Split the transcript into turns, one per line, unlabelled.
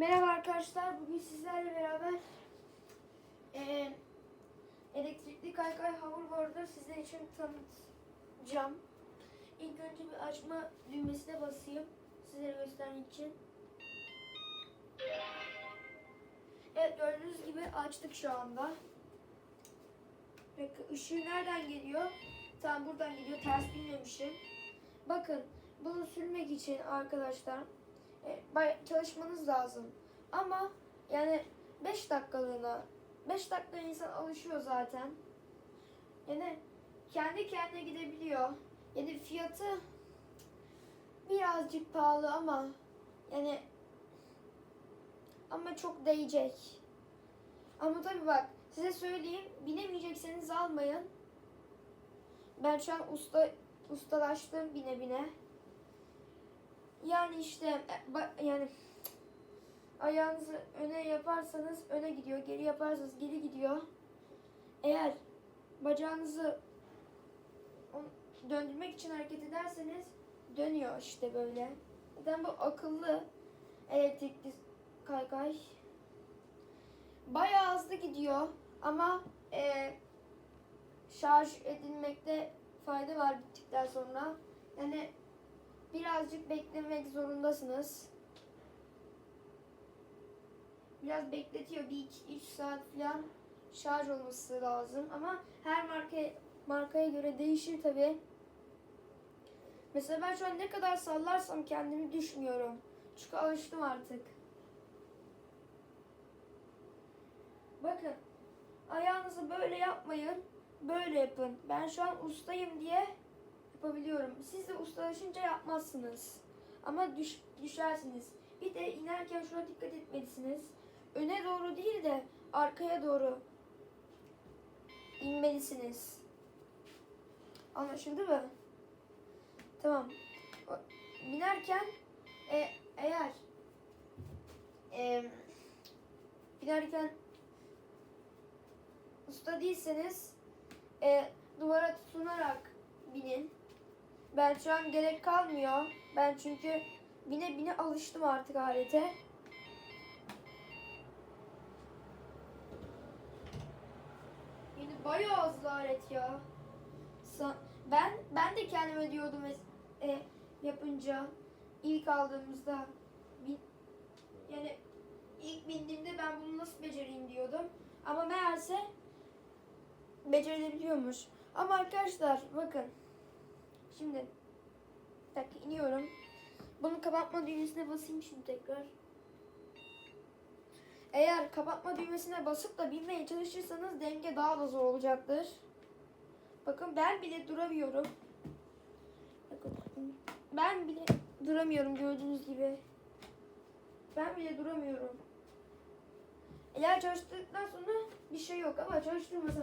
Merhaba arkadaşlar. Bugün sizlerle beraber eee, elektrikli kaykay hoverboard'u sizler için tanıtacağım. İlk önce bir açma düğmesine basayım. Sizlere göstermek için. Evet gördüğünüz gibi açtık şu anda. Peki ışığı nereden geliyor? Tam buradan geliyor. Ters bilmemişim. Bakın bunu sürmek için arkadaşlar e, çalışmanız lazım. Ama yani 5 dakikalığına 5 dakika insan alışıyor zaten. Yani kendi kendine gidebiliyor. Yani fiyatı birazcık pahalı ama yani ama çok değecek. Ama tabii bak size söyleyeyim binemeyecekseniz almayın. Ben şu an usta ustalaştım bine bine. Yani işte e, yani ayağınızı öne yaparsanız öne gidiyor, geri yaparsanız geri gidiyor. Eğer bacağınızı döndürmek için hareket ederseniz dönüyor işte böyle. Zaten bu akıllı elektrikli kaykay. Bayağı hızlı gidiyor ama e, şarj edilmekte fayda var bittikten sonra. Yani birazcık beklemek zorundasınız. Biraz bekletiyor. Bir iki, üç saat falan şarj olması lazım. Ama her marka markaya göre değişir tabi. Mesela ben şu an ne kadar sallarsam kendimi düşmüyorum. Çünkü alıştım artık. Bakın. Ayağınızı böyle yapmayın. Böyle yapın. Ben şu an ustayım diye yapabiliyorum. Siz de ustalaşınca yapmazsınız. Ama düş, düşersiniz. Bir de inerken şuna dikkat etmelisiniz. Öne doğru değil de arkaya doğru inmelisiniz. Anlaşıldı mı? Tamam. Binerken e, eğer e, binerken usta değilseniz e, duvara tutunarak binin. Ben şu an gerek kalmıyor. Ben çünkü bine bine alıştım artık alete. Yani bayağı hızlı alet ya. Ben ben de kendime diyordum e, yapınca ilk aldığımızda yani ilk bindiğimde ben bunu nasıl becereyim diyordum. Ama meğerse becerilebiliyormuş. Ama arkadaşlar bakın. Şimdi bir dakika iniyorum. Bunu kapatma düğmesine basayım şimdi tekrar. Eğer kapatma düğmesine basıp da binmeye çalışırsanız denge daha da zor olacaktır. Bakın ben bile duramıyorum. Ben bile duramıyorum gördüğünüz gibi. Ben bile duramıyorum. Eğer çalıştıktan sonra bir şey yok ama çalıştırmasa